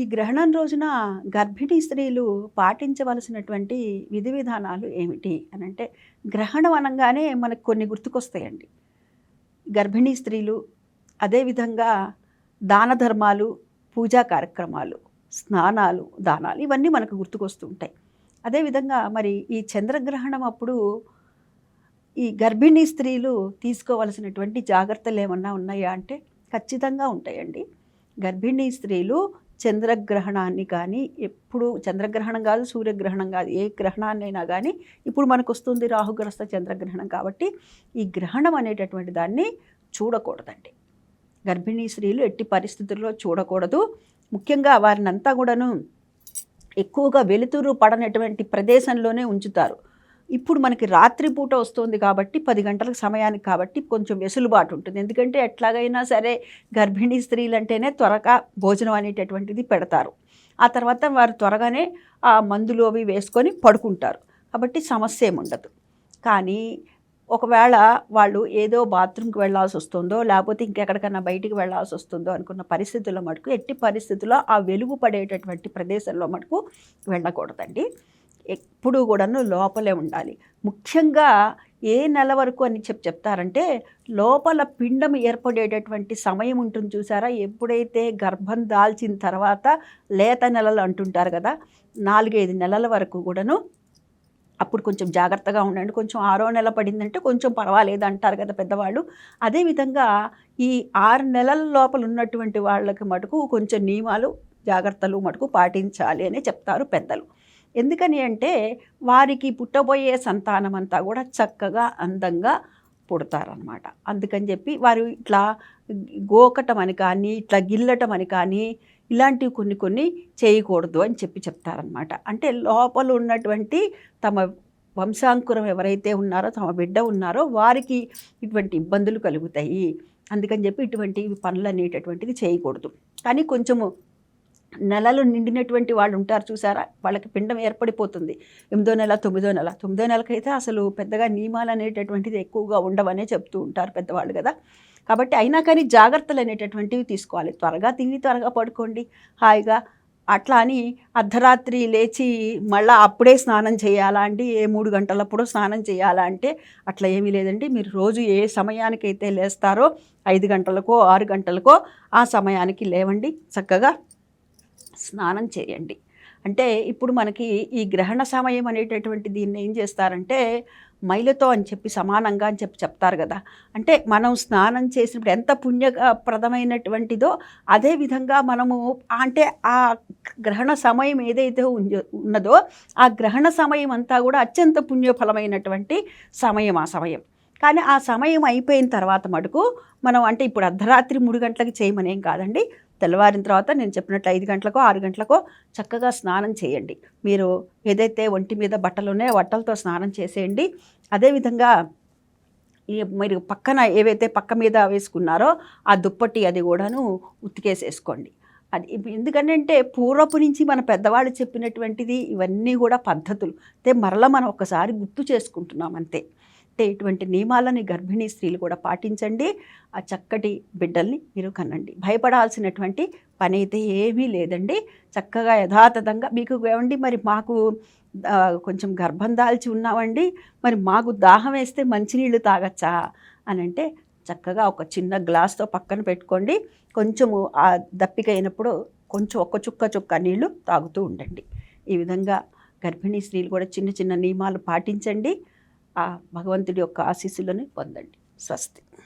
ఈ గ్రహణం రోజున గర్భిణీ స్త్రీలు పాటించవలసినటువంటి విధి విధానాలు ఏమిటి అని అంటే గ్రహణం అనగానే మనకు కొన్ని గుర్తుకొస్తాయండి. గర్భిణీ స్త్రీలు అదేవిధంగా దాన ధర్మాలు పూజా కార్యక్రమాలు స్నానాలు దానాలు ఇవన్నీ మనకు గుర్తుకొస్తూ ఉంటాయి. అదేవిధంగా మరి ఈ చంద్రగ్రహణం అప్పుడు ఈ గర్భిణీ స్త్రీలు తీసుకోవలసినటువంటి జాగ్రత్తలు ఏమన్నా ఉన్నాయా అంటే ఖచ్చితంగా ఉంటాయండి. గర్భిణీ స్త్రీలు చంద్రగ్రహణాన్ని కానీ ఎప్పుడు చంద్రగ్రహణం కాదు సూర్యగ్రహణం కాదు ఏ గ్రహణాన్నైనా కానీ ఇప్పుడు మనకు వస్తుంది రాహుగ్రస్త చంద్రగ్రహణం కాబట్టి ఈ గ్రహణం అనేటటువంటి దాన్ని చూడకూడదండి. గర్భిణీ స్త్రీలు ఎట్టి పరిస్థితుల్లో చూడకూడదు. ముఖ్యంగా వారినంతా కూడాను ఎక్కువగా వెలుతురు పడనటువంటి ప్రదేశంలోనే ఉంచుతారు. ఇప్పుడు మనకి రాత్రిపూట వస్తుంది కాబట్టి పది గంటలకు సమయానికి కాబట్టి కొంచెం వెసులుబాటు ఉంటుంది. ఎందుకంటే ఎట్లాగైనా సరే గర్భిణీ స్త్రీలంటేనే త్వరగా భోజనం అనేటటువంటిది పెడతారు. ఆ తర్వాత వారు త్వరగానే ఆ మందులు అవి వేసుకొని పడుకుంటారు. కాబట్టి సమస్య ఏముండదు కానీ ఒకవేళ వాళ్ళు ఏదో బాత్రూమ్కి వెళ్ళాల్సి వస్తుందో లేకపోతే ఇంకెక్కడికైనా బయటికి వెళ్ళాల్సి వస్తుందో అనుకున్న పరిస్థితుల్లో మటుకు ఎట్టి పరిస్థితుల్లో ఆ వెలుగు పడేటటువంటి ప్రదేశంలో మటుకు వెళ్ళకూడదండి. ఎప్పుడూ కూడాను లోపలే ఉండాలి. ముఖ్యంగా ఏ నెల వరకు అని చెప్పి చెప్తారంటే లోపల పిండం ఏర్పడేటటువంటి సమయం ఉంటుంది చూసారా? ఎప్పుడైతే గర్భం దాల్చిన తర్వాత లేత నెలలు అంటుంటారు కదా నాలుగైదు నెలల వరకు కూడాను అప్పుడు కొంచెం జాగ్రత్తగా ఉండండి. కొంచెం ఆరో నెల పడిందంటే కొంచెం పర్వాలేదు అంటారు కదా పెద్దవాళ్ళు. అదేవిధంగా ఈ ఆరు నెలల లోపల ఉన్నటువంటి వాళ్ళకి మటుకు కొంచెం నియమాలు జాగ్రత్తలు మటుకు పాటించాలి అని చెప్తారు పెద్దలు. ఎందుకని అంటే వారికి పుట్టబోయే సంతానం అంతా కూడా చక్కగా అందంగా పుడతారనమాట అందుకని చెప్పి వారు ఇట్లా గోకటం అని కానీ ఇట్లా గిల్లటం అని కానీ ఇలాంటివి కొన్ని కొన్ని చేయకూడదు అని చెప్పి చెప్తారనమాట అంటే లోపల ఉన్నటువంటి తమ వంశాంకురం ఎవరైతే ఉన్నారో తమ బిడ్డ ఉన్నారో వారికి ఇటువంటి ఇబ్బందులు కలుగుతాయి. అందుకని చెప్పి ఇటువంటి పనులు అనేటటువంటిది చేయకూడదు. కానీ కొంచెము నెలలు నిండినటువంటి వాళ్ళు ఉంటారు చూసారా? వాళ్ళకి పిండం ఏర్పడిపోతుంది. ఎనిమిదో నెల తొమ్మిదో నెల. తొమ్మిదో నెలకైతే అసలు పెద్దగా నియమాలు అనేటటువంటిది ఎక్కువగా ఉండవనే చెప్తూ ఉంటారు పెద్దవాళ్ళు కదా. కాబట్టి అయినా కానీ జాగ్రత్తలు అనేటటువంటివి తీసుకోవాలి. త్వరగా తిని త్వరగా పడుకోండి. హాయిగా. అట్లా అని అర్ధరాత్రి లేచి మళ్ళీ అప్పుడే స్నానం చేయాలా అండి? ఏ మూడు గంటలప్పుడు స్నానం చేయాలా అంటే అట్లా ఏమీ లేదండి. మీరు రోజు ఏ సమయానికైతే లేస్తారో ఐదు గంటలకో ఆరు గంటలకో ఆ సమయానికి లేవండి. చక్కగా స్నానం చేయండి. అంటే ఇప్పుడు మనకి ఈ గ్రహణ సమయం అనేటటువంటి దీన్ని ఏం చేస్తారంటే మైలతో అని చెప్పి సమానంగా అని చెప్పి చెప్తారు కదా. అంటే మనం స్నానం చేసినప్పుడు ఎంత పుణ్యప్రదమైనటువంటిదో అదే విధంగా మనము అంటే ఆ గ్రహణ సమయం ఏదైతే ఉన్నదో ఆ గ్రహణ సమయం అంతా కూడా అత్యంత పుణ్యఫలమైనటువంటి సమయం ఆ సమయం. కానీ ఆ సమయం అయిపోయిన తర్వాత మటుకు మనం అంటే ఇప్పుడు అర్ధరాత్రి మూడు గంటలకు చేయమనేం కాదండి. తెల్లవారిన తర్వాత నేను చెప్పినట్లు ఐదు గంటలకో ఆరు గంటలకో చక్కగా స్నానం చేయండి. మీరు ఏదైతే ఒంటి మీద బట్టలు ఉన్నాయో బట్టలతో స్నానం చేసేయండి. అదేవిధంగా మీరు పక్కన ఏవైతే పక్క మీద వేసుకున్నారో ఆ దుప్పటి అది కూడాను ఉతికేసేసుకోండి. అది ఎందుకంటే పూర్వపు నుంచి మన పెద్దవాళ్ళు చెప్పినటువంటిది ఇవన్నీ కూడా పద్ధతులు. అయితే మరలా మనం ఒకసారి గుర్తు చేసుకుంటున్నాం అంతే. అంటే ఇటువంటి నియమాలని గర్భిణీ స్త్రీలు కూడా పాటించండి. ఆ చక్కటి బిడ్డల్ని మీరు కనండి. భయపడాల్సినటువంటి పని అయితే ఏమీ లేదండి. చక్కగా యథాతథంగా మీకు ఏమండి? మరి మాకు కొంచెం గర్భం దాల్చి ఉన్నామండి. మరి మాకు దాహం వేస్తే మంచినీళ్ళు తాగచ్చా? అని అంటే చక్కగా ఒక చిన్న గ్లాస్తో పక్కన పెట్టుకోండి. కొంచెము ఆ దప్పికైనప్పుడు కొంచెం ఒక్క చుక్క చుక్క నీళ్ళు తాగుతూ ఉండండి. ఈ విధంగా గర్భిణీ స్త్రీలు కూడా చిన్న చిన్న నియమాలు పాటించండి. ఆ భగవంతుడి యొక్క ఆశీస్సులను పొందండి. స్వస్తి.